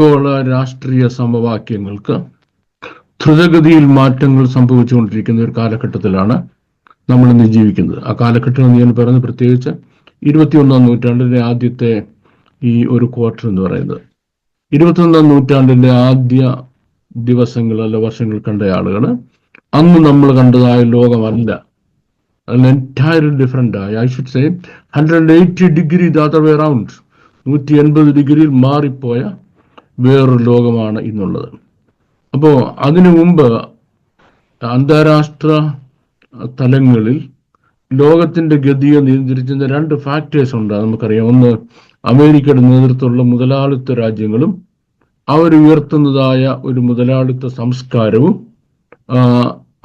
ആഗോള രാഷ്ട്രീയ സമവാക്യങ്ങൾക്ക് ധ്രുതഗതിയിൽ മാറ്റങ്ങൾ സംഭവിച്ചുകൊണ്ടിരിക്കുന്ന ഒരു കാലഘട്ടത്തിലാണ് നമ്മൾ ഇന്ന് ജീവിക്കുന്നത്. ആ കാലഘട്ടം എന്ന് ഞാൻ പറഞ്ഞു പ്രത്യേകിച്ച് ഇരുപത്തിയൊന്നാം നൂറ്റാണ്ടിന്റെ ആദ്യത്തെ ഈ ഒരു ക്വാർട്ടർ എന്ന് പറയുന്നത്. ഇരുപത്തിയൊന്നാം നൂറ്റാണ്ടിന്റെ ആദ്യ ദിവസങ്ങൾ അല്ല വർഷങ്ങൾ കണ്ട ആളുകൾ അന്ന് നമ്മൾ കണ്ടതായ ലോകമല്ല. എന്റയർലി ഡിഫറെന്റ് ആയി. I should say hundred eighty degree the way round നൂറ്റി എൺപത് ഡിഗ്രിയിൽ മാറിപ്പോയ വേറൊരു ലോകമാണ് ഇന്നുള്ളത്. അപ്പോൾ അതിനു മുമ്പ് അന്താരാഷ്ട്ര തലങ്ങളിൽ ലോകത്തിന്റെ ഗതിയെ നിയന്ത്രിക്കുന്ന രണ്ട് ഫാക്ടേഴ്സ് ഉണ്ട് നമുക്കറിയാം. ഒന്ന് അമേരിക്കയുടെ നേതൃത്വമുള്ള മുതലാളിത്ത രാജ്യങ്ങളും അവർ ഉയർത്തുന്നതായ ഒരു മുതലാളിത്ത സംസ്കാരവും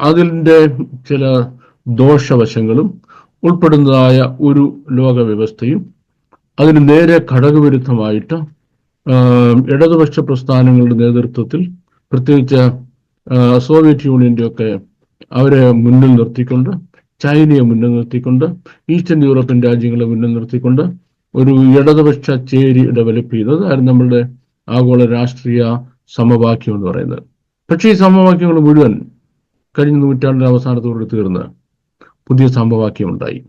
അതിന്റെ ചില ദോഷവശങ്ങളും ഉൾപ്പെടുന്നതായ ഒരു ലോകവ്യവസ്ഥയും അതിന് നേരെ ഘടകവിരുദ്ധമായിട്ട് ഇടതുപക്ഷ പ്രസ്ഥാനങ്ങളുടെ നേതൃത്വത്തിൽ പ്രത്യേകിച്ച് സോവിയറ്റ് യൂണിയന്റെ ഒക്കെ അവരെ മുന്നിൽ നിർത്തിക്കൊണ്ട് ചൈനയെ മുന്നിൽ നിർത്തിക്കൊണ്ട് ഈസ്റ്റേൺ യൂറോപ്യൻ രാജ്യങ്ങളെ മുന്നിൽ നിർത്തിക്കൊണ്ട് ഒരു ഇടതുപക്ഷ ചേരി ഡെവലപ്പ് ചെയ്തത് അതായിരുന്നു നമ്മളുടെ ആഗോള രാഷ്ട്രീയ സമവാക്യം എന്ന് പറയുന്നത്. പക്ഷേ ഈ സമവാക്യങ്ങൾ മുഴുവൻ കഴിഞ്ഞ നൂറ്റാണ്ടിന്റെ അവസാനത്തോടെ തീർന്ന് പുതിയ സമവാക്യം ഉണ്ടായി.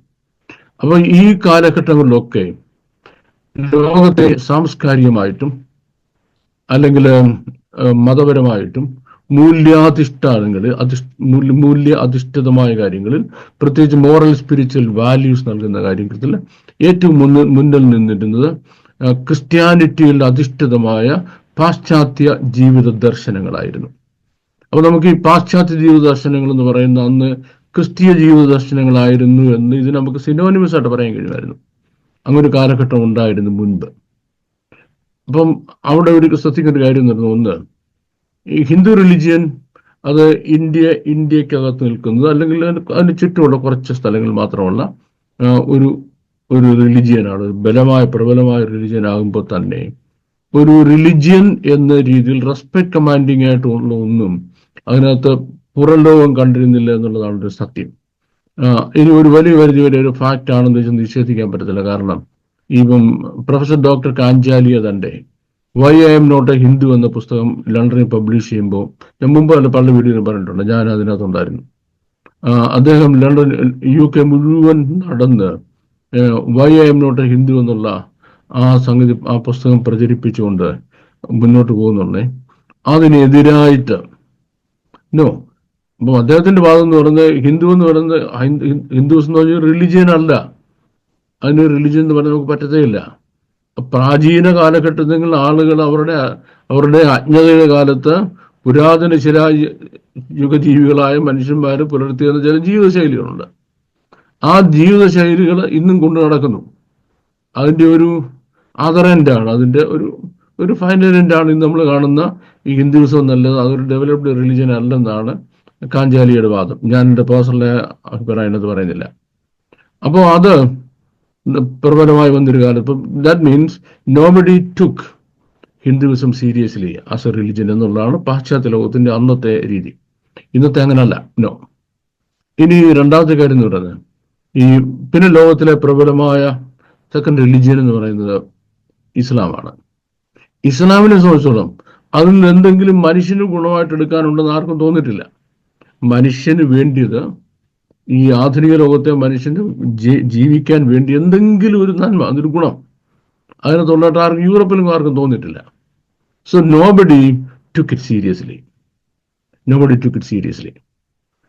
അപ്പോൾ ഈ കാലഘട്ടങ്ങളിലൊക്കെ ലോകത്തെ സാംസ്കാരികമായിട്ടും അല്ലെങ്കിൽ മതപരമായിട്ടും മൂല്യാധിഷ്ഠാനങ്ങൾ അധിഷ് മൂല്യ അധിഷ്ഠിതമായ കാര്യങ്ങളിൽ പ്രത്യേകിച്ച് മോറൽ സ്പിരിച്വൽ വാല്യൂസ് നൽകുന്ന കാര്യത്തിൽ ഏറ്റവും മുന്നിൽ മുന്നിൽ നിന്നിരുന്നത് ക്രിസ്ത്യാനിറ്റിയിൽ അധിഷ്ഠിതമായ പാശ്ചാത്യ ജീവിത ദർശനങ്ങളായിരുന്നു. അപ്പോൾ നമുക്ക് ഈ പാശ്ചാത്യ ജീവിത ദർശനങ്ങൾ എന്ന് പറയുന്ന അന്ന് ക്രിസ്തീയ ജീവിത ദർശനങ്ങളായിരുന്നു എന്ന് ഇത് നമുക്ക് സിനോനിമസ് ആയിട്ട് പറയാൻ കഴിയുമായിരുന്നു. അങ്ങനെ ഒരു കാലഘട്ടം ഉണ്ടായിരുന്നു മുൻപ്. അപ്പം അവിടെ ഒരു ശ്രദ്ധിക്കുന്ന ഒരു കാര്യം എന്ന് ഒന്ന് ഈ ഹിന്ദു റിലിജിയൻ അത് ഇന്ത്യ ഇന്ത്യക്കകത്ത് നിൽക്കുന്നത് അല്ലെങ്കിൽ അതിന് ചുറ്റുമുള്ള കുറച്ച് സ്ഥലങ്ങൾ മാത്രമുള്ള ഒരു ഒരു റിലിജിയനാണ് ഒരു ബലമായ പ്രബലമായ റിലിജിയൻ ആകുമ്പോൾ തന്നെ ഒരു റിലിജിയൻ എന്ന രീതിയിൽ റെസ്പെക്ട് കമാൻഡിങ് ആയിട്ടുള്ള ഒന്നും അതിനകത്ത് പുറം ലോകം കണ്ടിരുന്നില്ല എന്നുള്ളതാണ് ഒരു സത്യം. ഇനി ഒരു വലിയ പരിധി വരെ ഒരു ഫാക്റ്റ് ആണെന്ന് വെച്ചാൽ നിഷേധിക്കാൻ പറ്റത്തില്ല. കാരണം ഇപ്പം പ്രൊഫസർ ഡോക്ടർ കാഞ്ചാലിയ തന്റെ why I am not a Hindu എന്ന പുസ്തകം ലണ്ടനിൽ പബ്ലിഷ് ചെയ്യുമ്പോൾ ഞാൻ മുമ്പ് തന്നെ പല വീഡിയോയിൽ പറഞ്ഞിട്ടുണ്ട്. ഞാൻ അതിനകത്തുണ്ടായിരുന്നു. അദ്ദേഹം ലണ്ടൻ യു കെ മുഴുവൻ നടന്ന് why I am not a Hindu എന്നുള്ള ആ സംഗതി ആ പുസ്തകം പ്രചരിപ്പിച്ചുകൊണ്ട് മുന്നോട്ട് പോകുന്നുണ്ടേ. അതിനെതിരായിട്ട് നോ അപ്പൊ അദ്ദേഹത്തിന്റെ വാദം എന്ന് പറയുന്നത് ഹിന്ദു എന്ന് പറയുന്നത് ഹൈന്ദ- ഹിന്ദുസ് എന്ന് പറഞ്ഞാൽ റിലിജിയൻ അല്ല. അതിന് റിലിജിയൻ എന്ന് പറഞ്ഞാൽ നമുക്ക് പറ്റത്തേയില്ല പ്രാചീന കാലഘട്ടത്തിൽ ആളുകൾ അവരുടെ അവരുടെ അജ്ഞതയുടെ കാലത്ത് പുരാതന ചില യുഗജീവികളായ മനുഷ്യന്മാർ പുലർത്തിയെന്ന ചില ജീവിതശൈലികളുണ്ട്. ആ ജീവിതശൈലികൾ ഇന്നും കൊണ്ടു നടക്കുന്നു. അതിന്റെ ഒരു അതറന്റാണ് അതിന്റെ ഒരു ഒരു ഫൈനൽ എന്റാണ് ഇന്ന് നമ്മൾ കാണുന്ന ഈ ഹിന്ദുസം നല്ലത് അതൊരു ഡെവലപ്ഡ് റിലിജൻ അല്ലെന്നാണ് കാഞ്ചാലിയുടെ വാദം. ഞാൻ എന്റെ പേഴ്സണൽ അഭിപ്രായം എന്നത് പറയുന്നില്ല. അപ്പോൾ അത് പ്രബലമായി വന്നൊരു കാലം. ഇപ്പം that means nobody took Hinduism seriously as a religion എന്നുള്ളതാണ് പാശ്ചാത്യ ലോകത്തിന്റെ അന്നത്തെ രീതി. ഇന്നത്തെ അങ്ങനല്ല. നോ ഇനി രണ്ടാമത്തെ കാര്യം എന്ന് പറയുന്നത് ഈ പിന്നെ ലോകത്തിലെ പ്രബലമായ സെക്കൻഡ് റിലിജിയൻ എന്ന് പറയുന്നത് ഇസ്ലാമാണ്. ഇസ്ലാമിനെ സംബന്ധിച്ചോളം അതിൽ എന്തെങ്കിലും മനുഷ്യന് ഗുണമായിട്ട് എടുക്കാനുണ്ടെന്ന് ആർക്കും തോന്നിയിട്ടില്ല. മനുഷ്യന് വേണ്ടിയത് ഈ ആധുനിക ലോകത്തെ മനുഷ്യന് ജീവിക്കാൻ വേണ്ടി എന്തെങ്കിലും ഒരു നന്മ അതൊരു ഗുണം. അതിനെ തൊള്ളാട്ട് ആർക്കും യൂറോപ്പിലും ആർക്കും തോന്നിയിട്ടില്ല. So nobody took it seriously nobody took it seriously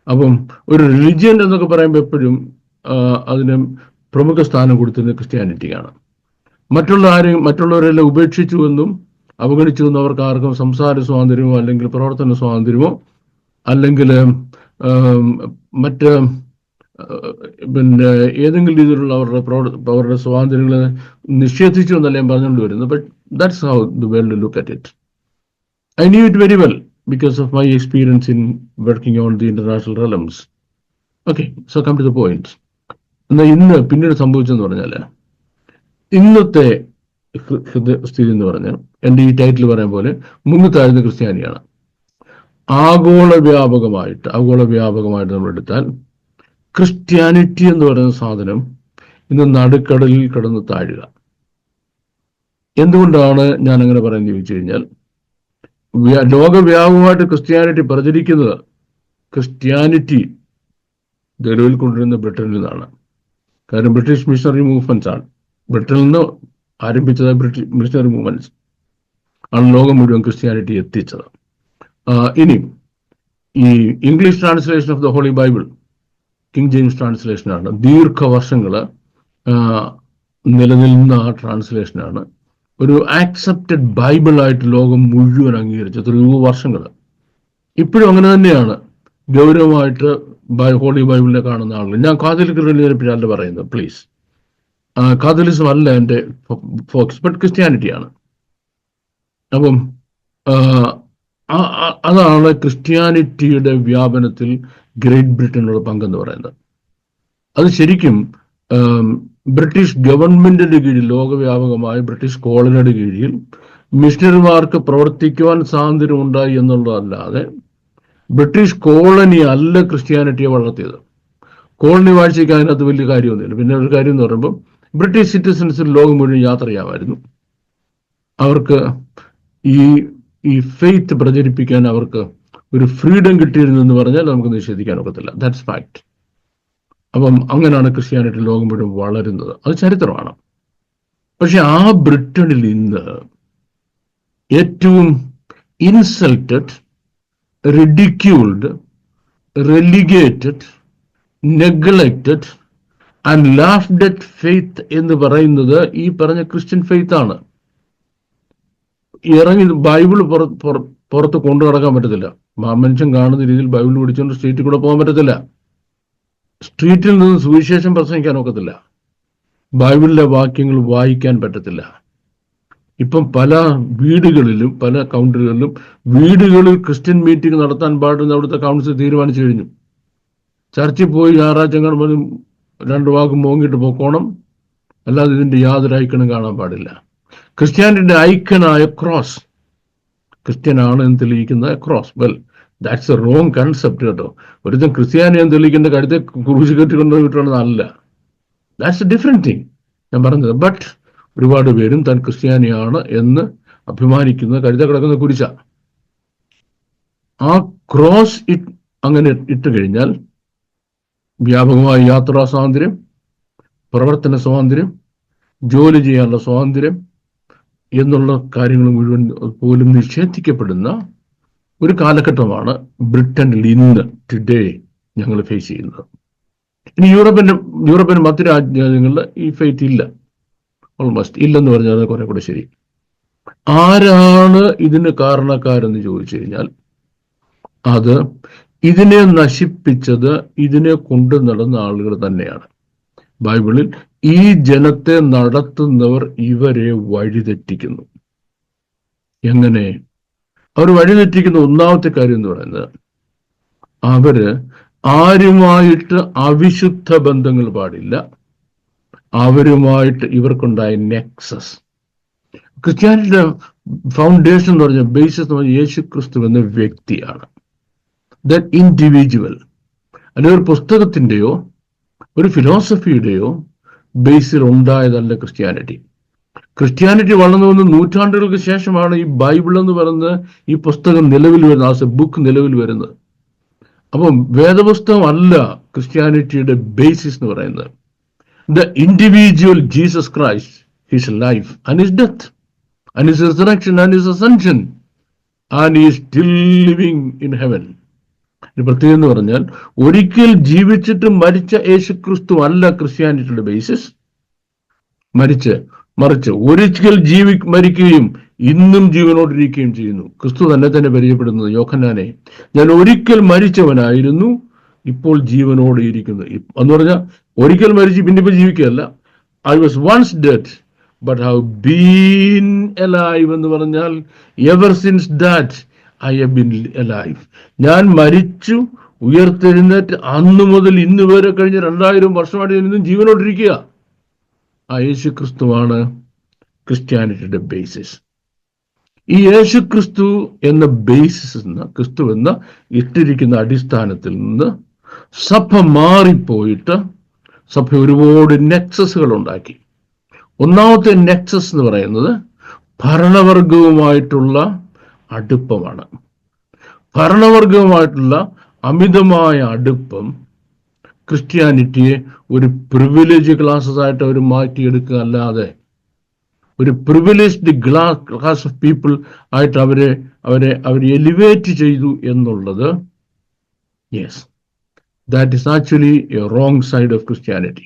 അപ്പം ഒരു റിലിജിയൻ എന്നൊക്കെ പറയുമ്പോൾ എപ്പോഴും അതിന് പ്രമുഖ സ്ഥാനം കൊടുത്തിരുന്നത് ക്രിസ്ത്യാനിറ്റിയാണ് മറ്റുള്ള ആരെയും മറ്റുള്ളവരെല്ലാം ഉപേക്ഷിച്ചു എന്നും അവഗണിച്ചു എന്നും അവർക്ക് ആർക്കും സംസാര സ്വാതന്ത്ര്യമോ അല്ലെങ്കിൽ പ്രവർത്തന സ്വാതന്ത്ര്യമോ അല്ലെങ്കിൽ മറ്റ് പിന്നെ ഏതെങ്കിലും രീതിയിലുള്ള അവരുടെ പ്രവർ- അവരുടെ സ്വാതന്ത്ര്യങ്ങൾ നിഷേധിച്ചു എന്നല്ല പറഞ്ഞുകൊണ്ട് വരുന്നത്. But that's how the world look at it I knew it very well because of my experience in working on the international realms okay so come to the point എന്നാൽ ഇന്ന് പിന്നീട് സംഭവിച്ചെന്ന് പറഞ്ഞാൽ ഇന്നത്തെ സ്ഥിതി എന്ന് പറഞ്ഞാൽ എന്റെ ഈ ടൈറ്റിൽ പറയാൻ പോലെ മുങ്ങിത്താഴ്ന്ന ക്രിസ്ത്യാനിയാണ്. ആഗോള വ്യാപകമായിട്ട് ആഗോള വ്യാപകമായിട്ട് നമ്മൾ എടുത്താൽ ക്രിസ്ത്യാനിറ്റി എന്ന് പറയുന്ന സാധനം ഇന്ന് നടുക്കടലിൽ കിടന്ന് താഴുക. എന്തുകൊണ്ടാണ് ഞാൻ അങ്ങനെ പറയുന്നത് ചോദിച്ചു കഴിഞ്ഞാൽ വ്യ- ലോകവ്യാപകമായിട്ട് ക്രിസ്ത്യാനിറ്റി പ്രചരിക്കുന്നത് ക്രിസ്ത്യാനിറ്റി നിലവിൽ കൊണ്ടുവരുന്ന ബ്രിട്ടനിൽ നിന്നാണ്. കാരണം ബ്രിട്ടീഷ് മിഷണറി മൂവ്മെന്റ്സ് ആണ്. ബ്രിട്ടനിൽ നിന്ന് ആരംഭിച്ചത് ബ്രിട്ടീഷ് മിഷണറി മൂവ്മെന്റ്സ് ആണ് ലോകം മുഴുവൻ ക്രിസ്ത്യാനിറ്റി എത്തിച്ചത്. ഇനി ഈ English translation of the Holy Bible King James ട്രാൻസ്ലേഷനാണ് ദീർഘവർഷങ്ങൾ നിലനിൽന്ന ആ ട്രാൻസ്ലേഷനാണ് ഒരു ആക്സെപ്റ്റഡ് ബൈബിളായിട്ട് ലോകം മുഴുവൻ അംഗീകരിച്ചു എത്രയോ വർഷങ്ങൾ. ഇപ്പോഴും അങ്ങനെ തന്നെയാണ്. ഗൗരവമായിട്ട് ബൈ- ഹോളി ബൈബിളിനെ കാണുന്ന ആളുകൾ. ഞാൻ കാതലിക് റിലീജിയനെ പറയുന്നത് പ്ലീസ് കാതലിസം അല്ല എന്റെ ഫോക്സ് ബട്ട് ക്രിസ്ത്യാനിറ്റിയാണ് അപ്പം അതാണ് ക്രിസ്ത്യാനിറ്റിയുടെ വ്യാപനത്തിൽ ഗ്രേറ്റ് ബ്രിട്ടനുള്ള പങ്കെന്ന് പറയുന്നത്. അത് ശരിക്കും ബ്രിട്ടീഷ് ഗവൺമെന്റിന്റെ കീഴിൽ ലോകവ്യാപകമായ ബ്രിട്ടീഷ് കോളനിയുടെ കീഴിൽ മിഷണറിമാർക്ക് പ്രവർത്തിക്കുവാൻ സ്വാതന്ത്ര്യം ഉണ്ടായി എന്നുള്ളതല്ലാതെ ബ്രിട്ടീഷ് കോളനി അല്ല ക്രിസ്ത്യാനിറ്റിയെ വളർത്തിയത്. കോളനി വാഴ്ചയ്ക്ക് അതിനകത്ത് വലിയ കാര്യമൊന്നുമില്ല. പിന്നെ ഒരു കാര്യം എന്ന് പറയുമ്പോൾ ബ്രിട്ടീഷ് സിറ്റിസൺസിൽ ലോകം മുഴുവൻ യാത്ര ചെയ്യാമായിരുന്നു അവർക്ക് ഈ ഈ ഫെയ്ത്ത് പ്രചരിപ്പിക്കാൻ അവർക്ക് ഒരു ഫ്രീഡം കിട്ടിയിരുന്നു എന്ന് പറഞ്ഞാൽ നമുക്ക് നിഷേധിക്കാൻ ഒക്കത്തില്ല. ദാറ്റ്സ് ഫാക്ട് അപ്പം അങ്ങനെയാണ് ക്രിസ്ത്യാനിറ്റി ലോകം മുഴുവൻ വളരുന്നത്. അത് ചരിത്രമാണ്. പക്ഷെ ആ ബ്രിട്ടനിൽ ഇന്ന് ഏറ്റവും insulted ridiculed relegated neglected and laughed faith എന്ന് പറയുന്നത് ഈ പറഞ്ഞ ക്രിസ്ത്യൻ ഫെയ്ത്ത് ആണ്. ഇറങ്ങി ബൈബിൾ പുറ- പുറ- പുറത്ത് കൊണ്ടു നടക്കാൻ പറ്റത്തില്ല. മനുഷ്യൻ കാണുന്ന രീതിയിൽ ബൈബിൾ പിടിച്ചുകൊണ്ട് സ്ട്രീറ്റിൽ കൂടെ പോകാൻ പറ്റത്തില്ല. സ്ട്രീറ്റിൽ നിന്ന് സുവിശേഷം പ്രസംഗിക്കാൻ ഒക്കത്തില്ല. ബൈബിളിലെ വാക്യങ്ങൾ വായിക്കാൻ പറ്റത്തില്ല. ഇപ്പം പല വീടുകളിലും പല കൗണ്ടറുകളിലും വീടുകളിൽ ക്രിസ്ത്യൻ മീറ്റിംഗ് നടത്താൻ പാടുന്ന അവിടുത്തെ കൗൺസിൽ തീരുമാനിച്ചു കഴിഞ്ഞു. ചർച്ചിൽ പോയി ഞായറാഴ്ച രണ്ട് വാക്ക് മോങ്ങിയിട്ട് പോക്കോണം. അല്ലാതെ ഇതിന്റെ യാതൊരു ഐക്കണും കാണാൻ പാടില്ല. ക്രിസ്ത്യാനിന്റെ ഐക്കണായ ക്രോസ്. ക്രിസ്ത്യനാണ് എന്ന് തെളിയിക്കുന്ന cross. Well that's a wrong concept കേട്ടോ. ഒരുത്തൻ ക്രിസ്ത്യാനി എന്ന് തെളിയിക്കേണ്ട കാര്യത്തെ ക്രൂശ് കെട്ടി കൊണ്ടുപോയിട്ടുള്ളതല്ല ദാറ്റ്സ് എ ഡിഫറെന്റ് തിങ് ഞാൻ പറഞ്ഞത്. ബട്ട് ഒരുപാട് പേരും താൻ ക്രിസ്ത്യാനിയാണ് എന്ന് അഭിമാനിക്കുന്ന കഴുത കിടക്കുന്ന കുരിശ. ആ ക്രോസ് ഇട്ട് അങ്ങനെ ഇട്ട് കഴിഞ്ഞാൽ വ്യാപകമായ യാത്രാ സ്വാതന്ത്ര്യം പ്രവർത്തന സ്വാതന്ത്ര്യം ജോലി ചെയ്യാനുള്ള സ്വാതന്ത്ര്യം എന്നുള്ള കാര്യങ്ങൾ മുഴുവൻ പോലും നിഷേധിക്കപ്പെടുന്ന ഒരു കാലഘട്ടമാണ് ബ്രിട്ടനിൽ ഇന്ന് ടുഡേ ഞങ്ങൾ ഫേസ് ചെയ്യുന്നത്. ഇനി യൂറോപ്പിന്റെ യൂറോപ്യൻ മറ്റു രാജ്യങ്ങളിൽ ഈ ഫെയ്ത്ത് ഇല്ല. ഓൾമോസ്റ്റ് ഇല്ലെന്ന് പറഞ്ഞാൽ കുറെ കൂടെ ശരി. ആരാണ് ഇതിന് കാരണക്കാരെന്ന് ചോദിച്ചു കഴിഞ്ഞാൽ അത് ഇതിനെ നശിപ്പിച്ചത് ഇതിനെ കൊണ്ടു നടന്ന ആളുകൾ തന്നെയാണ്. ബൈബിളിൽ ഈ ജനത്തെ നടത്തുന്നവർ ഇവരെ വഴിതെറ്റിക്കുന്നു. എങ്ങനെ? അവർ വഴിതെറ്റിക്കുന്ന ഒന്നാമത്തെ കാര്യം എന്ന് പറയുന്നത് അവർ ആരുമായിട്ട് അവിശുദ്ധ ബന്ധങ്ങൾ പാടില്ല. അവരുമായിട്ട് ഇവർക്കുണ്ടായ നെക്സസ്. ക്രിസ്ത്യാനിറ്റിയുടെ ഫൗണ്ടേഷൻ എന്ന് പറഞ്ഞ ബേസിസ് എന്ന് പറഞ്ഞാൽ യേശു ക്രിസ്തു എന്ന വ്യക്തിയാണ്. ദ ഇൻഡിവിജ്വൽ അല്ലെങ്കിൽ ഒരു പുസ്തകത്തിന്റെയോ ഒരു ഫിലോസഫിയുടെയോ ബേസിൽ ഉണ്ടായതല്ല ക്രിസ്ത്യാനിറ്റി. ക്രിസ്ത്യാനിറ്റി വളർന്നു വന്ന് നൂറ്റാണ്ടുകൾക്ക് ശേഷമാണ് ഈ ബൈബിൾ എന്ന് പറയുന്ന ഈ പുസ്തകം നിലവിൽ വരുന്നത് ആസ് എ ബുക്ക് നിലവിൽ വരുന്നത്. അപ്പം വേദപുസ്തകം അല്ല ക്രിസ്ത്യാനിറ്റിയുടെ ബേസിസ് എന്ന് പറയുന്നത്. The individual Jesus Christ his life and his death and his resurrection and his ascension and ഈ സ്റ്റിൽ ലിവിങ് ഇൻ ഹെവൻ ഒരു പ്രത്യേകത എന്ന് പറഞ്ഞാൽ ഒരിക്കൽ ജീവിച്ചിട്ട് മരിച്ച യേശു ക്രിസ്തു അല്ല ക്രിസ്ത്യാനിറ്റിയുടെ ബേസിസ് മരിച്ച് മറിച്ച് ഒരിക്കൽ ജീവി മരിക്കുകയും ഇന്നും ജീവനോടിരിക്കുകയും ചെയ്യുന്നു. ക്രിസ്തു തന്നെ തന്നെ പരിചയപ്പെടുന്നത് യോഹന്നാനെ ഞാൻ ഒരിക്കൽ മരിച്ചവനായിരുന്നു ഇപ്പോൾ ജീവനോടെ ഇരിക്കുന്നു. എന്ന് പറഞ്ഞാൽ ഒരിക്കൽ മരിച്ച് പിന്നെ ഇപ്പൊ ജീവിക്കുകയല്ല. I was once dead but have been alive എന്ന് പറഞ്ഞാൽ ever since that I have been life ഞാൻ മരിച്ചു ഉയർത്തെഴുന്നേറ്റ് അന്ന് മുതൽ ഇന്ന് വരെ കഴിഞ്ഞ രണ്ടായിരം വർഷമായിട്ട് ഇന്നും ജീവനോട്ടിരിക്കുക. ആ യേശു ക്രിസ്തുവാണ് ക്രിസ്ത്യാനിറ്റിയുടെ ബേസിസ് ഈ യേശു ക്രിസ്തു എന്ന ബേസിസ് എന്ന ക്രിസ്തു എന്ന ഇട്ടിരിക്കുന്ന അടിസ്ഥാനത്തിൽ നിന്ന് സഭ മാറിപ്പോയിട്ട് സഭ ഒരുപാട് നെക്സസുകൾ ഉണ്ടാക്കി. ഒന്നാമത്തെ നെക്സസ് എന്ന് പറയുന്നത് ഭരണവർഗവുമായിട്ടുള്ള അടുപ്പമാണ്. ഭരണവർഗവുമായിട്ടുള്ള അമിതമായ അടുപ്പം ക്രിസ്ത്യാനിറ്റിയെ ഒരു പ്രിവിലേജ് ക്ലാസ്സസ് ആയിട്ട് അവർ മാറ്റിയെടുക്കുക അല്ലാതെ ഒരു പ്രിവിലേജ്ഡ് ക്ലാസ് ഓഫ് പീപ്പിൾ ആയിട്ട് അവരെ അവരെ അവർ എലിവേറ്റ് ചെയ്തു എന്നുള്ളത് yes that is actually a wrong side of Christianity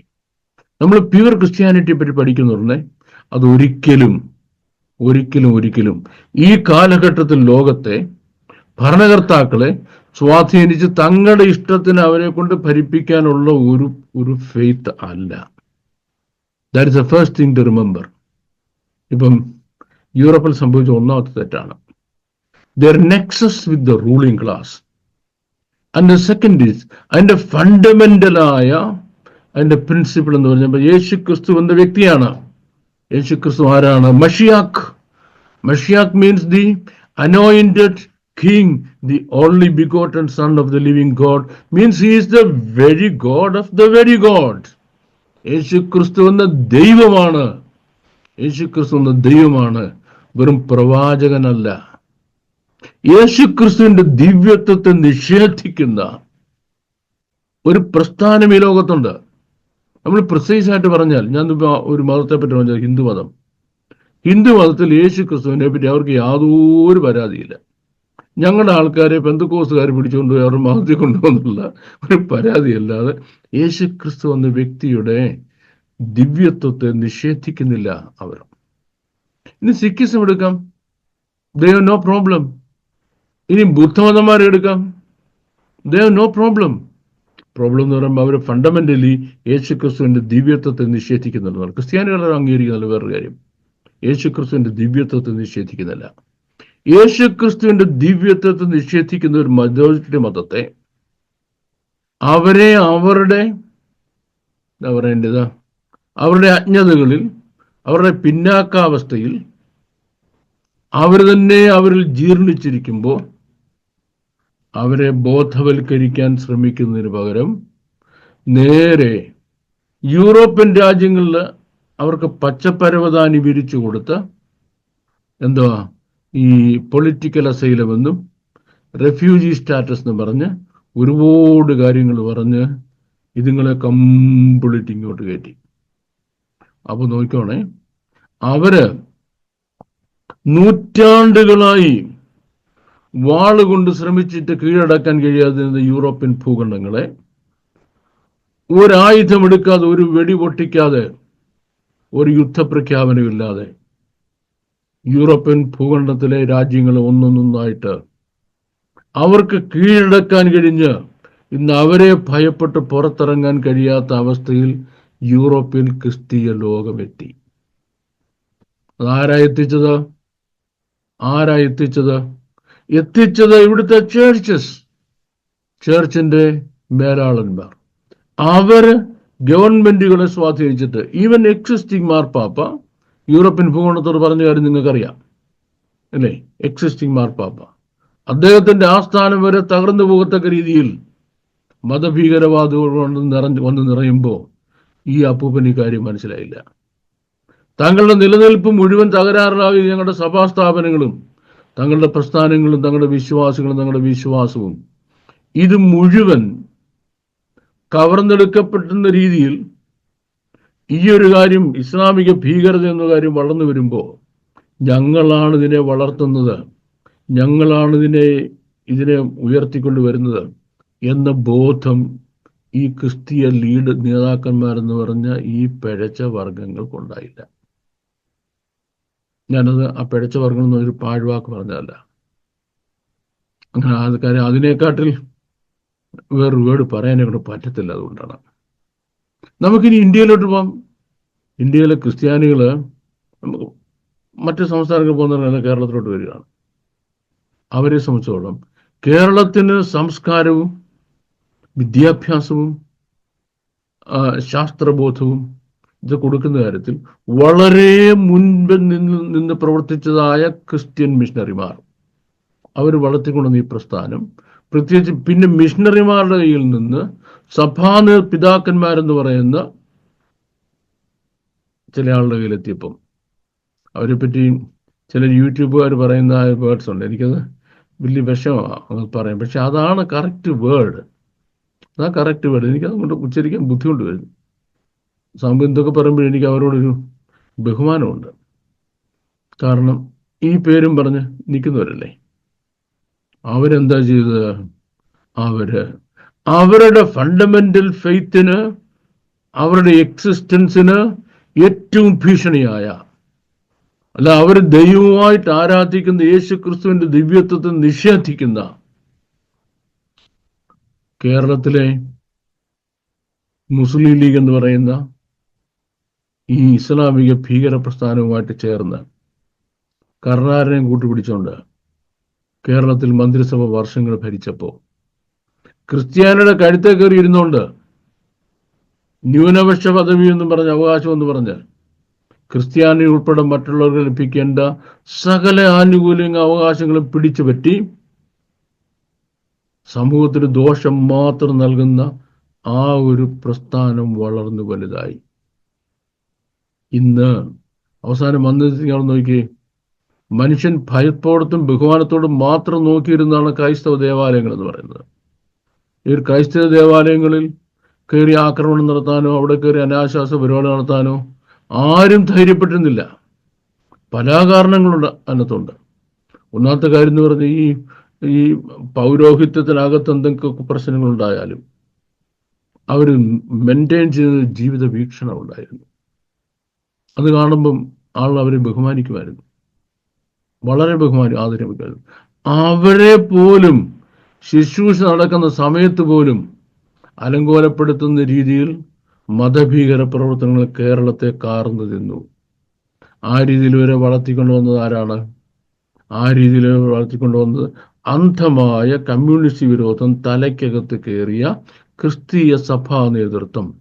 നമ്മൾ പ്യുവർ ക്രിസ്ത്യാനിറ്റിയെ പറ്റി പഠിക്കുന്നുണ്ടേ അത് ഒരിക്കലും ഒരിക്കലും ഒരിക്കലും ഈ കാലഘട്ടത്തിൽ ലോകത്തെ ഭരണകർത്താക്കളെ സ്വാധീനിച്ച് തങ്ങളുടെ ഇഷ്ടത്തിന് അവരെ കൊണ്ട് ഭരിപ്പിക്കാനുള്ള ഒരു ഒരു ഫെയ്ത്ത് അല്ല. That is a first thing to remember ഇപ്പം യൂറോപ്പിൽ സംഭവിച്ച ഒന്നാമത്തെ തെറ്റാണ്. Their nexus with the ruling class and second is അതിന്റെ ഫണ്ടമെന്റലായ അതിന്റെ പ്രിൻസിപ്പിൾ എന്ന് പറഞ്ഞപ്പോൾ യേശു ക്രിസ്തു എന്ന വ്യക്തിയാണ്. യേശു ക്രിസ്തു ആരാണ്? മഷിയാക്ക്. മഷിയാക്ക് means the anointed king the only begotten son of the living God means he is the very God of the very God Yeshu Kristu എന്ന ദൈവമാണ്. യേശു ക്രിസ്തു എന്ന ദൈവമാണ്. വെറും പ്രവാചകനല്ല. യേശു ക്രിസ്തുവിന്റെ ദിവ്യത്വത്തെ നിഷേധിക്കുന്ന ഒരു പ്രസ്ഥാനം ഈ ലോകത്തുണ്ട്. നമ്മൾ പ്രിസൈസ് ആയിട്ട് പറഞ്ഞാൽ ഞാൻ ഒരു മതത്തെ പറ്റി പറഞ്ഞാൽ ഹിന്ദു മതം. ഹിന്ദു മതത്തിൽ യേശു ക്രിസ്തുവിനെ പറ്റി അവർക്ക് യാതൊരു പരാതിയില്ല. ഞങ്ങളുടെ ആൾക്കാരെ പെന്തക്കോസുകാർ പിടിച്ചുകൊണ്ട് അവർ മതത്തിൽ കൊണ്ടുവന്നുള്ള ഒരു പരാതിയല്ലാതെ യേശു ക്രിസ്തു എന്ന വ്യക്തിയുടെ ദിവ്യത്വത്തെ നിഷേധിക്കുന്നില്ല അവർ. ഇനി സിക്കിസം എടുക്കാം. ദേ നോ പ്രോബ്ലം ഇനി ബുദ്ധമതന്മാരെ എടുക്കാം. ദേ നോ പ്രോബ്ലം പ്രോബ്ലം എന്ന് പറയുമ്പോൾ അവർ ഫണ്ടമെന്റലി യേശു ക്രിസ്തുവിന്റെ ദിവ്യത്വത്തെ നിഷേധിക്കുന്നുണ്ടെന്നാണ്. ക്രിസ്ത്യാനികൾ അംഗീകരിക്കുന്നത് വേറൊരു കാര്യം. യേശു ക്രിസ്തുവിന്റെ ദിവ്യത്വത്തെ നിഷേധിക്കുന്നില്ല. യേശു ക്രിസ്തുവിന്റെ ദിവ്യത്വത്തെ നിഷേധിക്കുന്ന ഒരു മജോറിറ്റി മതത്തെ അവരെ അവരുടെ എന്താ പറയേണ്ടത്? അവരുടെ അജ്ഞതകളിൽ അവരുടെ പിന്നാക്കാവസ്ഥയിൽ അവർ തന്നെ അവരിൽ ജീർണിച്ചിരിക്കുമ്പോൾ അവരെ ബോധവൽക്കരിക്കാൻ ശ്രമിക്കുന്നതിന് പകരം നേരെ യൂറോപ്യൻ രാജ്യങ്ങളിൽ അവർക്ക് പച്ചപ്പരവതാനി വിരിച്ചു കൊടുത്ത എന്തുവാ ഈ പൊളിറ്റിക്കൽ അസൈലമെന്നും റെഫ്യൂജി സ്റ്റാറ്റസ് എന്ന് പറഞ്ഞ് ഒരുപാട് കാര്യങ്ങൾ പറഞ്ഞ് ഇതുങ്ങളെ കംപ്ലീറ്റ് ഇങ്ങോട്ട് കയറ്റി. അപ്പൊ നോക്കിക്കോണേ. അവർ നൂറ്റാണ്ടുകളായി വാളുകൊണ്ട് ശ്രമിച്ചിട്ട് കീഴടക്കാൻ കഴിയാതിരുന്ന യൂറോപ്യൻ ഭൂഖണ്ഡങ്ങളെ ഒരായുധം എടുക്കാതെ ഒരു വെടി പൊട്ടിക്കാതെ ഒരു യുദ്ധപ്രഖ്യാപനമില്ലാതെ യൂറോപ്യൻ ഭൂഖണ്ഡത്തിലെ രാജ്യങ്ങൾ ഒന്നൊന്നൊന്നായിട്ട് അവർക്ക് കീഴടക്കാൻ കഴിഞ്ഞ് ഇന്ന് അവരെ ഭയപ്പെട്ട് പുറത്തിറങ്ങാൻ കഴിയാത്ത അവസ്ഥയിൽ യൂറോപ്യൻ ക്രിസ്തീയ ലോകമെത്തി. അതാരാ എത്തിച്ചത് ആരാ എത്തിച്ചത് എത്തിച്ചത് ഇവിടുത്തെ ചേർച്ചസ് ചേർച്ചിന്റെ മേലാളന്മാർ. അവർ ഗവൺമെന്റുകളെ സ്വാധീനിച്ചിട്ട് ഈവൻ എക്സിസ്റ്റിംഗ് മാർപ്പാപ്പ യൂറോപ്യൻ ഭൂഗോളത്തോട് പറഞ്ഞ കാര്യം നിങ്ങൾക്കറിയാം. അല്ലേ? എക്സിസ്റ്റിംഗ് മാർപ്പാപ്പ. അദ്ദേഹത്തിന്റെ ആസ്ഥാനം വരെ തകർന്നു പോകത്തക്ക രീതിയിൽ മതഭീകരവാദികൾ നിറഞ്ഞ് വന്ന് നിറയുമ്പോൾ ഈ അപ്പൂപ്പൻ ഈ കാര്യം മനസ്സിലായില്ല. തങ്ങളുടെ നിലനിൽപ്പ് മുഴുവൻ തകരാറിലാവുകയും ഞങ്ങളുടെ സഭാ സ്ഥാപനങ്ങളും തങ്ങളുടെ പ്രസ്ഥാനങ്ങളും തങ്ങളുടെ വിശ്വാസങ്ങളും തങ്ങളുടെ വിശ്വാസവും ഇത് മുഴുവൻ കവർന്നെടുക്കപ്പെടുന്ന രീതിയിൽ ഈ ഒരു കാര്യം ഇസ്ലാമിക ഭീകരത എന്ന കാര്യം വളർന്നു വരുമ്പോൾ ഞങ്ങളാണ് ഇതിനെ വളർത്തുന്നത് ഞങ്ങളാണ് ഇതിനെ ഇതിനെ ഉയർത്തിക്കൊണ്ട് വരുന്നത് എന്ന ബോധം ഈ ക്രിസ്തീയ ലീഡ് നേതാക്കന്മാരെന്ന് പറഞ്ഞ ഈ പിഴച്ച വർഗങ്ങൾക്കുണ്ടായില്ല ഞാനത് ആ പിഴച്ച വർഗം എന്നൊരു പാഴ്വാക്ക് പറഞ്ഞതല്ല. അങ്ങനെ കാര്യം അതിനെക്കാട്ടിൽ വേറൊരു വേർഡ് പറയാനേ കൊണ്ട് പറ്റത്തില്ല അതുകൊണ്ടാണ്. നമുക്കിനി ഇന്ത്യയിലോട്ട് പോകാം ഇന്ത്യയിലെ ക്രിസ്ത്യാനികൾ നമുക്ക് മറ്റു സംസ്ഥാനങ്ങൾ പോകുന്നവരാണ് കേരളത്തിലോട്ട് വരികയാണ്. അവരെ സംബന്ധിച്ചോളം കേരളത്തിന് സംസ്കാരവും വിദ്യാഭ്യാസവും ശാസ്ത്രബോധവും ഇത് കൊടുക്കുന്ന കാര്യത്തിൽ വളരെ മുൻപ് നിന്ന് നിന്ന് പ്രവർത്തിച്ചതായ ക്രിസ്ത്യൻ മിഷണറിമാർ. അവർ വളർത്തിക്കൊണ്ടുവന്ന ഈ പ്രസ്ഥാനം. പ്രത്യേകിച്ച് പിന്നെ മിഷണറിമാരുടെ കയ്യിൽ നിന്ന് സഭാ പിതാക്കന്മാരെന്ന് പറയുന്ന ചില ആളുടെ കയ്യിലെത്തിയപ്പം. അവരെ പറ്റി ചില യൂട്യൂബുകാർ പറയുന്ന വേർഡ്സ് ഉണ്ട്. എനിക്കത് വലിയ വിഷമമാണ് പറയാം പക്ഷെ അതാണ് കറക്റ്റ് വേർഡ്. അതാ കറക്റ്റ് വേർഡ്. എനിക്കത് കൊണ്ട് ഉച്ചരിക്കാൻ ബുദ്ധിമുട്ട് വരുന്നു. സംഭവം എന്തൊക്കെ പറയുമ്പോൾ എനിക്ക് അവരോടൊരു ബഹുമാനമുണ്ട്. കാരണം ഈ പേരും പറഞ്ഞ് നിൽക്കുന്നവരല്ലേ? അവരെന്താ ചെയ്തത്? അവർ അവരുടെ ഫണ്ടമെന്റൽ ഫെയ്ത്തിന് അവരുടെ എക്സിസ്റ്റൻസിന് ഏറ്റവും ഭീഷണിയായ അല്ല അവർ ദൈവമായിട്ട് ആരാധിക്കുന്ന യേശു ക്രിസ്തുവിന്റെ ദിവ്യത്വത്തെ നിഷേധിക്കുന്ന കേരളത്തിലെ മുസ്ലിം ലീഗ് എന്ന് പറയുന്ന ഈ ഇസ്ലാമിക ഭീകര പ്രസ്ഥാനവുമായിട്ട് ചേർന്ന് കർണാരനെയും കൂട്ടുപിടിച്ചുകൊണ്ട് കേരളത്തിൽ മന്ത്രിസഭ വർഷങ്ങൾ ഭരിച്ചപ്പോൾ ക്രിസ്ത്യാനിയുടെ കഴുത്തെ കയറി ഇരുന്നുകൊണ്ട് ന്യൂനപക്ഷ പദവി എന്ന് പറഞ്ഞ അവകാശം എന്ന് പറഞ്ഞ് ക്രിസ്ത്യാനി ഉൾപ്പെടെ മറ്റുള്ളവർക്ക് ലഭിക്കേണ്ട സകല ആനുകൂല്യങ്ങൾ അവകാശങ്ങളും പിടിച്ചു പറ്റി സമൂഹത്തിന് ദോഷം മാത്രം നൽകുന്ന ആ ഒരു പ്രസ്ഥാനം വളർന്നു വലുതായി. ഇന്ന് അവസാനം വന്നത് നോക്കി. മനുഷ്യൻ ഭയത്തോടത്തും ബഹുമാനത്തോടും മാത്രം നോക്കിയിരുന്നാണ് ക്രൈസ്തവ ദേവാലയങ്ങൾ എന്ന് പറയുന്നത്. ഈ ക്രൈസ്തവ ദേവാലയങ്ങളിൽ കയറി ആക്രമണം നടത്താനോ അവിടെ കയറി അനാശ്വാസ പരിപാടി നടത്താനോ ആരും ധൈര്യപ്പെട്ടിരുന്നില്ല. പല കാരണങ്ങളുണ്ട് അതിനകത്തുണ്ട്. ഒന്നാമത്തെ കാര്യം എന്ന് പറഞ്ഞാൽ ഈ ഈ പൗരോഹിത്യത്തിനകത്ത് എന്തൊക്കെ പ്രശ്നങ്ങളുണ്ടായാലും അവർ മെയിന്റെയിൻ ചെയ്യുന്ന ജീവിത വീക്ഷണം ഉണ്ടായിരുന്നു. അത് കാണുമ്പം ആൾ അവരെ ബഹുമാനിക്കുമായിരുന്നു. വളരെ ബഹുമാനി ആദരവിക്കുമായിരുന്നു അവരെ പോലും ശുശ്രൂഷ നടക്കുന്ന സമയത്ത് പോലും അലങ്കോലപ്പെടുത്തുന്ന രീതിയിൽ മതഭീകര പ്രവർത്തനങ്ങൾ കേരളത്തെ കാർന്നു തിന്നു. ആ രീതിയിൽ വരെ വളർത്തിക്കൊണ്ടുവന്നത് ആരാണ്? ആ രീതിയിൽ വളർത്തിക്കൊണ്ടുവന്നത് അന്ധമായ കമ്മ്യൂണിസ്റ്റ് വിരോധം തലയ്ക്കകത്ത് കയറിയ ക്രിസ്തീയ സഭാ നേതൃത്വം.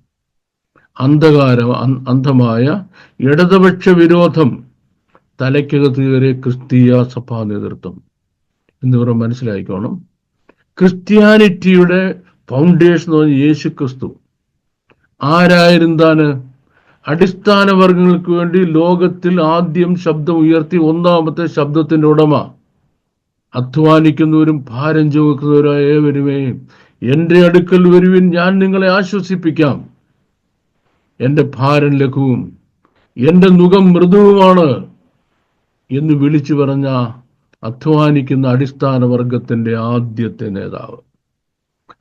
അന്ധകാര അന്ധമായ ഇടതുപക്ഷ വിരോധം തലയ്ക്കകത്ത് കയറിയ ക്രിസ്തീയ സഭാ നേതൃത്വം എന്നിവർ മനസ്സിലാക്കിക്കോണം ക്രിസ്ത്യാനിറ്റിയുടെ ഫൗണ്ടേഷൻ എന്ന് പറഞ്ഞാൽ യേശു ക്രിസ്തു ആരായിരുന്നാണ്? അടിസ്ഥാന വർഗങ്ങൾക്ക് വേണ്ടി ലോകത്തിൽ ആദ്യം ശബ്ദം ഉയർത്തി ഒന്നാമത്തെ ശബ്ദത്തിന്റെ ഉടമ. അധ്വാനിക്കുന്നവരും ഭാരം ചുമക്കുന്നവരായ ഏവരുമേ എന്റെ അടുക്കൽ വരുവിൻ ഞാൻ നിങ്ങളെ ആശ്വസിപ്പിക്കാം. എന്റെ ഭാരം ലഘുവും എന്റെ മുഖം മൃദുവുമാണ് എന്ന് വിളിച്ചു പറഞ്ഞ അധ്വാനിക്കുന്ന അടിസ്ഥാന വർഗത്തിന്റെ ആദ്യത്തെ നേതാവ്.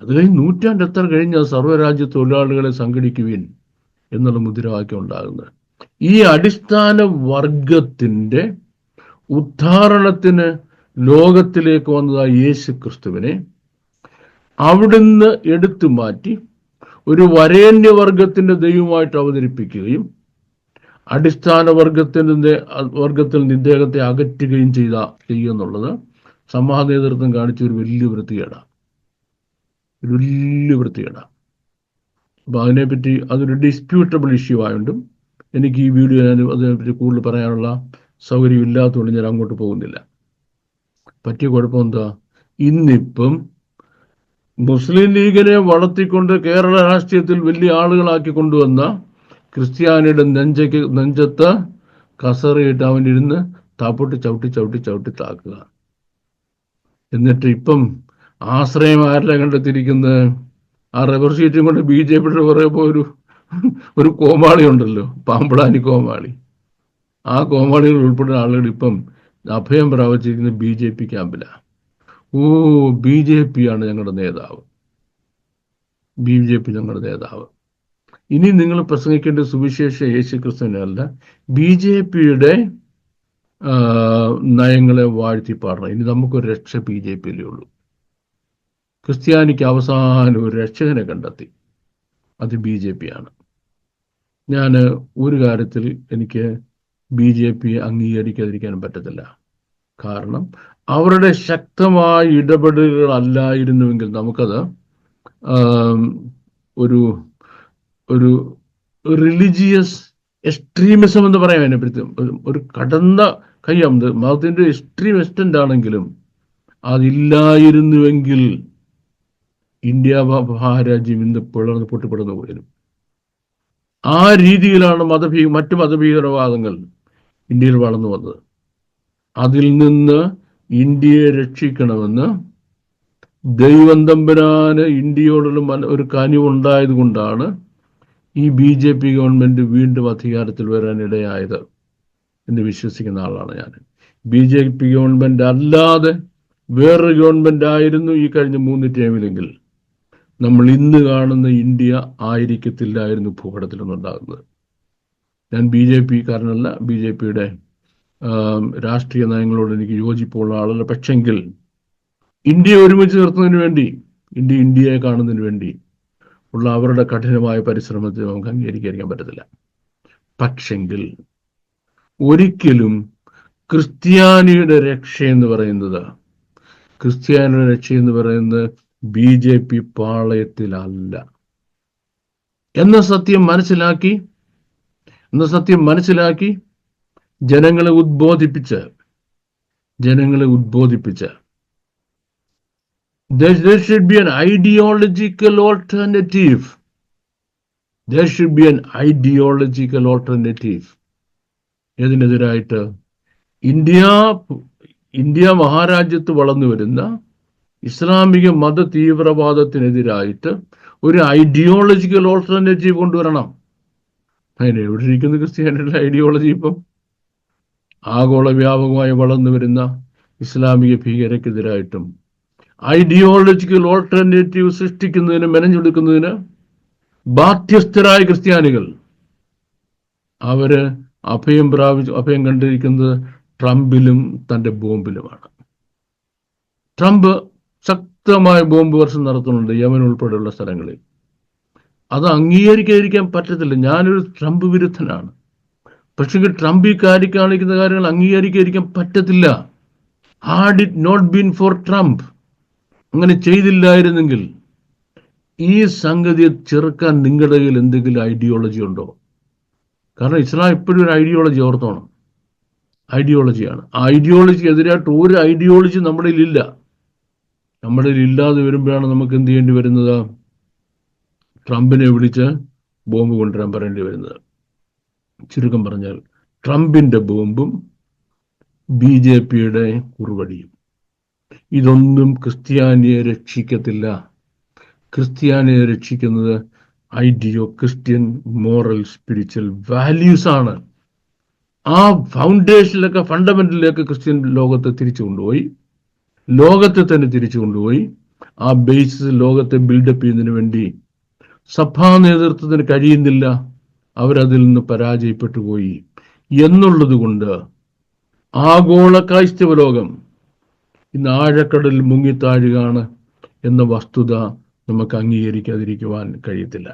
അത് കഴിഞ്ഞ് നൂറ്റാണ്ട് എത്ര കഴിഞ്ഞ സർവരാജ്യ തൊഴിലാളികളെ സംഘടിക്കുവിൻ എന്നുള്ള മുദ്രാവാക്യം ഉണ്ടാകുന്നത്. ഈ അടിസ്ഥാന വർഗത്തിന്റെ ഉദ്ധാരണത്തിന് ലോകത്തിലേക്ക് വന്നതായ യേശു ക്രിസ്തുവിനെ അവിടുന്ന് എടുത്തു മാറ്റി ഒരു വരേണ്യവർഗത്തിന്റെ ദൈവമായിട്ട് അവതരിപ്പിക്കുകയും അടിസ്ഥാന വർഗത്തിന്റെ വർഗത്തിൽ നിന്ന് ഇദ്ദേഹത്തെ അകറ്റുകയും ചെയ്ത ചെയ്യുന്നുള്ളത് സമാജ നേതൃത്വം കാണിച്ച ഒരു വലിയ വൃത്തികേടാണ്. ഒരു വലിയ വൃത്തികേടാണ്. അപ്പൊ അതിനെപ്പറ്റി അതൊരു ഡിസ്പ്യൂട്ടബിൾ ഇഷ്യൂ ആയതുകൊണ്ടും എനിക്ക് ഈ വീഡിയോ ഞാൻ അതിനെപ്പറ്റി കൂടുതൽ പറയാനുള്ള സൗകര്യം ഇല്ലാത്തതുകൊണ്ട് ഞാൻ അങ്ങോട്ട് പോകുന്നില്ല. പറ്റിയ കുഴപ്പം എന്താ? ഇന്നിപ്പം മുസ്ലിം ലീഗിനെ വളർത്തിക്കൊണ്ട് കേരള രാഷ്ട്രീയത്തിൽ വലിയ ആളുകളാക്കി കൊണ്ടുവന്ന ക്രിസ്ത്യാനിയുടെ നെഞ്ചയ്ക്ക് നെഞ്ചത്ത് കസറിയിട്ട് അവൻ ഇരുന്ന് താപ്പൊട്ടി ചവിട്ടി ചവിട്ടി ചവിട്ടി താക്കുക. എന്നിട്ട് ഇപ്പം ആശ്രയം ആരുടെ കണ്ടെത്തിയിരിക്കുന്നത് ആ റബ്ബർ ഷീറ്റും കൊണ്ട് ബി ജെ പിയുടെ പറയുമ്പോൾ ഒരു ഒരു കോമാളി ഉണ്ടല്ലോ പാമ്പളാനി കോമാളി. ആ കോമാളികൾ ഉൾപ്പെടുന്ന ആളുകൾ ഇപ്പം അഭയം പ്രാപിച്ചിരിക്കുന്നത് ബി ജെ പി ക്യാമ്പിലാണ് ഓ ബി ജെ പി ആണ് ഞങ്ങളുടെ നേതാവ്. ബി ജെ പി ഞങ്ങളുടെ നേതാവ്. ഇനി നിങ്ങൾ പ്രസംഗിക്കേണ്ട സുവിശേഷ യേശു ക്രിസ്തുവിനല്ല ബി ജെ പിയുടെ നയങ്ങളെ വാഴ്ത്തി പാടണം. ഇനി നമുക്കൊരു രക്ഷ ബി ജെ പിയിലേ ഉള്ളൂ. ക്രിസ്ത്യാനിക്ക് അവസാനം ഒരു രക്ഷകനെ കണ്ടെത്തി. അത് ബി ജെ പി ആണ് ഞാൻ ഒരു കാര്യത്തിൽ എനിക്ക് ബി ജെ പി അംഗീകരിക്കാതിരിക്കാൻ പറ്റത്തില്ല. കാരണം അവരുടെ ശക്തമായ ഇടപെടലുകളല്ലായിരുന്നുവെങ്കിൽ നമുക്കത് ഒരു ഒരു റിലീജിയസ് എക്സ്ട്രീമിസം എന്ന് പറയാം അതിനെപ്പറ്റി ഒരു കടന്ന കയ്യാമത് മതത്തിന്റെ എക്സ്ട്രീം എക്സ്റ്റന്റ് ആണെങ്കിലും അതില്ലായിരുന്നുവെങ്കിൽ ഇന്ത്യ മഹാരാജ്യം ഇന്ന് പിളർന്ന് പൊട്ടിപ്പെടുന്നു പോലും ആ രീതിയിലാണ് മതഭീ മറ്റു മതഭീകരവാദങ്ങൾ ഇന്ത്യയിൽ വളർന്നു വന്നത്. അതിൽ നിന്ന് ഇന്ത്യയെ രക്ഷിക്കണമെന്ന് ദൈവം തമ്പുരാന് മന- ഒരു കനിവുണ്ടായത് കൊണ്ടാണ് ഈ ബി ജെ പി ഗവൺമെന്റ് വീണ്ടും അധികാരത്തിൽ വരാൻ ഇടയായത് എന്ന് വിശ്വസിക്കുന്ന ആളാണ് ഞാൻ. ബി ജെ പി ഗവൺമെന്റ് അല്ലാതെ വേറൊരു ഗവൺമെന്റ് ആയിരുന്നു ഈ കഴിഞ്ഞ മൂന്ന് ടൈമിലെങ്കിൽ. നമ്മൾ ഇന്ന് കാണുന്ന ഇന്ത്യ ആയിരിക്കത്തില്ലായിരുന്നു ഭൂപടത്തിലൊന്നുണ്ടാകുന്നത്. ഞാൻ ബി ജെ പി കാരനല്ല ബി ജെ പിയുടെ രാഷ്ട്രീയ നയങ്ങളോട് എനിക്ക് യോജിപ്പുള്ള ആളല്ല പക്ഷെങ്കിൽ ഇന്ത്യയെ ഒരുമിച്ച് നിർത്തുന്നതിന് വേണ്ടി ഇന്ത്യ ഇന്ത്യയെ കാണുന്നതിന് വേണ്ടി ഉള്ള അവരുടെ കഠിനമായ പരിശ്രമത്തെ നമുക്ക് അംഗീകരിക്കാൻ പറ്റത്തില്ല. പക്ഷെങ്കിൽ ഒരിക്കലും ക്രിസ്ത്യാനിയുടെ രക്ഷ എന്ന് പറയുന്നത് ക്രിസ്ത്യാനിയുടെ രക്ഷ എന്ന് പറയുന്നത് ബി ജെ പി പാളയത്തിലല്ല. എന്ന സത്യം മനസ്സിലാക്കി എന്ന സത്യം മനസ്സിലാക്കി ജനങ്ങളെ ഉദ്ബോധിപ്പിച്ച് ജനങ്ങളെ ഉദ്ബോധിപ്പിച്ച് there, should be an ideological alternative. There should be an ideological alternative. India India മഹാരാജ്യത്ത് വളർന്നു വരുന്ന ഇസ്ലാമിക മത തീവ്രവാദത്തിനെതിരായിട്ട് ഒരു ഐഡിയോളജിക്കൽ ഓൾട്ടർനേറ്റീവ് കൊണ്ടുവരണം അതിന് എവിടെ ഇരിക്കുന്ന ക്രിസ്ത്യാനിയുടെ ഐഡിയോളജി ഇപ്പം ആഗോള വ്യാപകമായി വളർന്നു വരുന്ന ഇസ്ലാമിക ഭീകരക്കെതിരായിട്ടും ഐഡിയോളജിക്കൽ ഓൾട്ടർനേറ്റീവ് സൃഷ്ടിക്കുന്നതിന് മെനഞ്ഞെടുക്കുന്നതിന് ബാധ്യസ്ഥരായ ക്രിസ്ത്യാനികൾ അവർ അഭയം പ്രാപിച്ചു അഭയം കണ്ടിരിക്കുന്നത് ട്രംപിലും തന്റെ ബോംബിലുമാണ്. ട്രംപ് ശക്തമായ ബോംബ് വർഷം നടത്തുന്നുണ്ട് യമൻ ഉൾപ്പെടെയുള്ള സ്ഥലങ്ങളിൽ. അത് അംഗീകരിക്കാതിരിക്കാൻ പറ്റത്തില്ല. ഞാനൊരു ട്രംപ് വിരുദ്ധനാണ്. പക്ഷേ ട്രംപ് ഈ കാര്യം കാണിക്കുന്ന കാര്യങ്ങൾ അംഗീകരിക്കാതിരിക്കാൻ പറ്റത്തില്ല. Had it not been for Trump അങ്ങനെ ചെയ്തില്ലായിരുന്നെങ്കിൽ ഈ സംഗതിയെ ചെറുക്കാൻ നിങ്ങളുടെ കയ്യിൽ എന്തെങ്കിലും ഐഡിയോളജി ഉണ്ടോ? കാരണം ഇസ്ലാം ഇപ്പോഴും ഒരു ഐഡിയോളജി ഓർത്തോണം. ഐഡിയോളജിയാണ് ആ ഐഡിയോളജിക്ക് എതിരായിട്ട് ഒരു ഐഡിയോളജി നമ്മുടെ ഇല്ല നമ്മുടെ ഇല്ലാതെ വരുമ്പോഴാണ് നമുക്ക് എന്ത് ചെയ്യേണ്ടി വരുന്നത്? ട്രംപിനെ വിളിച്ച് ബോംബ് കൊണ്ടുവരാൻ പറയേണ്ടി വരുന്നത്. ചുരുക്കം പറഞ്ഞാൽ ട്രംപിന്റെ ബോംബും ബി ജെ പിയുടെ കുറുവടിയും. ഇതൊന്നും ക്രിസ്ത്യാനിയെ രക്ഷിക്കത്തില്ല. ക്രിസ്ത്യാനിയെ രക്ഷിക്കുന്നത് ഐഡിയോ ക്രിസ്ത്യൻ മോറൽ സ്പിരിച്വൽ വാല്യൂസ് ആണ്. ആ ഫൗണ്ടേഷനിലൊക്കെ ഫണ്ടമെന്റലിലേക്ക് ക്രിസ്ത്യൻ ലോകത്തെ തിരിച്ചു കൊണ്ടുപോയി. ലോകത്തെ തന്നെ തിരിച്ചു കൊണ്ടുപോയി. ആ ബേസിസ് ലോകത്തെ ബിൽഡപ്പ് ചെയ്യുന്നതിന് വേണ്ടി സഭാ നേതൃത്വത്തിന് കഴിയുന്നില്ല. അവരതിൽ നിന്ന് പരാജയപ്പെട്ടു പോയി. എന്നുള്ളത് കൊണ്ട് ആഗോള ക്രൈസ്തവ ലോകം ഇന്ന് ആഴക്കടലിൽ മുങ്ങിത്താഴുകയാണ് എന്ന വസ്തുത നമുക്ക് അംഗീകരിക്കാതിരിക്കുവാൻ കഴിയത്തില്ല.